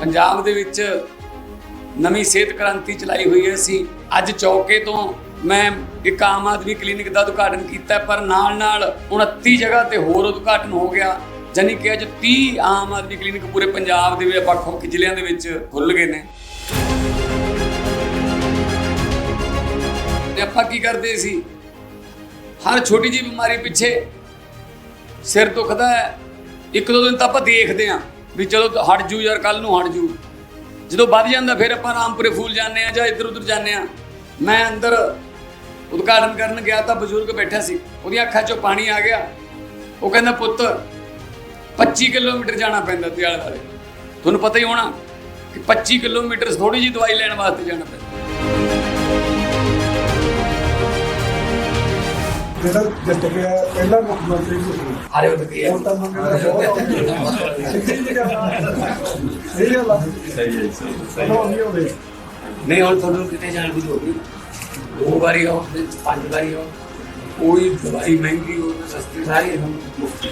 ਪੰਜਾਬ ਦੇ ਵਿੱਚ ਨਵੀਂ ਸਿਹਤ ਕ੍ਰਾਂਤੀ ਚਲਾਈ ਹੋਈ ਹੈ। ਅਸੀਂ ਅੱਜ ਚੌਕੇ ਤੋਂ ਮੈਂ ਇੱਕ ਆਮ ਆਦਮੀ ਕਲੀਨਿਕ ਦਾ ਉਦਘਾਟਨ ਕੀਤਾ ਪਰ ਨਾਲ ਨਾਲ 29 ਜਗ੍ਹਾ ਤੇ ਹੋਰ ਉਦਘਾਟਨ ਹੋ ਗਿਆ। ਜਾਣੀ ਕਿ ਅੱਜ 30 ਆਮ ਆਦਮੀ ਕਲੀਨਿਕ ਪੂਰੇ ਪੰਜਾਬ ਦੇ ਵਿੱਚ ਵੱਖ ਵੱਖ ਜ਼ਿਲ੍ਹਿਆਂ ਦੇ ਵਿੱਚ ਖੁੱਲ ਗਏ ਨੇ। ਤੇ ਆਪਾਂ ਕੀ ਕਰਦੇ ਸੀ? ਹਰ ਛੋਟੀ ਜਿਹੀ ਬਿਮਾਰੀ ਪਿੱਛੇ ਸਿਰ ਦੁਖਦਾ ਹੈ। ਇੱਕ ਦੋ ਦਿਨ ਤਾਂ ਆਪਾਂ ਦੇਖਦੇ ਆਂ ਵੀ ਚਲੋ ਹਟ ਜੂ ਯਾਰ ਕੱਲ ਨੂੰ ਹਟ ਜੂ। ਜਦੋਂ ਵੱਧ ਜਾਂਦਾ ਫਿਰ ਆਪਾਂ ਰਾਮਪੁਰੇ ਫੂਲ ਜਾਂਦੇ ਆ ਜਾਂ ਇੱਧਰ ਉੱਧਰ ਜਾਂਦੇ ਆ ਮੈਂ ਅੰਦਰ ਉਦਘਾਟਨ ਕਰਨ ਗਿਆ ਤਾਂ ਬਜ਼ੁਰਗ ਬੈਠਾ ਸੀ। ਉਹਦੀਆਂ ਅੱਖਾਂ 'ਚੋਂ ਪਾਣੀ ਆ ਗਿਆ। ਉਹ ਕਹਿੰਦਾ, ਪੁੱਤ 25 ਕਿਲੋਮੀਟਰ ਜਾਣਾ ਪੈਂਦਾ ਦਿਆਲ ਵਾਲੇ ਤੁਹਾਨੂੰ ਪਤਾ ਹੀ ਹੋਣਾ ਕਿ 25 ਕਿਲੋਮੀਟਰ ਥੋੜੀ ਜਿਹੀ ਦਵਾਈ ਲੈਣ ਵਾਸਤੇ ਜਾਣਾ ਪੈਂਦਾ। ਜਿਹੜਾ ਜਿੱਤ ਗਿਆ ਪਹਿਲਾ ਮੁੱਖ ਮੰਤਰੀ ਸੀ ਹਾਰੇ ਉਹ ਕੀ ਹੈ? ਤਾਂ। ਸਹੀ ਗੱਲ ਸਹੀ ਹੈ ਸਹੀ ਨਹੀਂ ਹੁਣ ਤੁਹਾਨੂੰ ਕਿਤੇ ਜਾਣ ਦੀ ਲੋੜ ਨਹੀਂ। ਦੋ ਵਾਰੀ ਆਓ ਪੰਜ ਵਾਰੀ ਆਓ। ਕੋਈ ਦਵਾਈ ਮਹਿੰਗੀ ਹੋ ਸਸਤੀ ਸਾਰੀ ਹਮ ਮੁਫਤ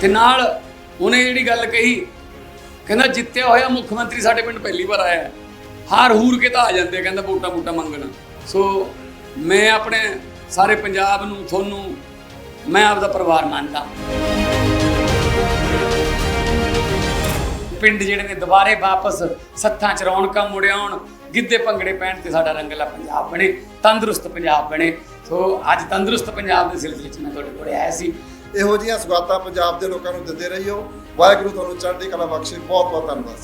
ਤੇ ਨਾਲ ਉਹਨੇ ਜਿਹੜੀ ਗੱਲ ਕਹੀ ਕਹਿੰਦਾ ਜਿੱਤਿਆ ਹੋਇਆ ਮੁੱਖ ਮੰਤਰੀ ਸਾਡੇ ਪਿੰਡ ਪਹਿਲੀ ਵਾਰ ਆਇਆ ਹੈ। ਹਾਰ ਹੂਰ ਕੇ ਤਾਂ ਆ ਜਾਂਦੇ ਕਹਿੰਦਾ ਵੋਟਾਂ ਵੋਟਾਂ ਮੰਗਣ। ਸੋ ਮੈਂ ਆਪਣੇ ਸਾਰੇ ਪੰਜਾਬ ਨੂੰ, ਤੁਹਾਨੂੰ, ਮੈਂ ਆਪਦਾ ਪਰਿਵਾਰ ਮੰਨਦਾ। ਪਿੰਡ ਜਿਹੜੇ ਨੇ ਦੁਬਾਰੇ ਵਾਪਸ ਸੱਥਾਂ ਚ ਰੌਣਕਾਂ ਮੁੜਿਆਉਣ ਗਿੱਧੇ ਭੰਗੜੇ ਪੈਣ ਤੇ ਸਾਡਾ ਰੰਗਲਾ ਪੰਜਾਬ ਬਣੇ, ਤੰਦਰੁਸਤ ਪੰਜਾਬ ਬਣੇ। ਸੋ ਅੱਜ ਤੰਦਰੁਸਤ ਪੰਜਾਬ ਦੇ ਸਿਲਸਿਲੇ ਚ ਮੈਂ ਤੁਹਾਡੇ ਕੋਲ ਆਇਆ ਸੀ। ਇਹੋ ਜਿਹੀਆਂ ਸੁਗਾਤਾਂ ਪੰਜਾਬ ਦੇ ਲੋਕਾਂ ਨੂੰ ਦਿੰਦੇ ਰਹੀਓ। ਵਾਹਿਗੁਰੂ ਤੁਹਾਨੂੰ ਚੜ੍ਹਦੀ ਕਲਾ ਬਖਸ਼ੇ। ਬਹੁਤ ਬਹੁਤ ਧੰਨਵਾਦ